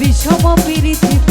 বিষম পীড়িত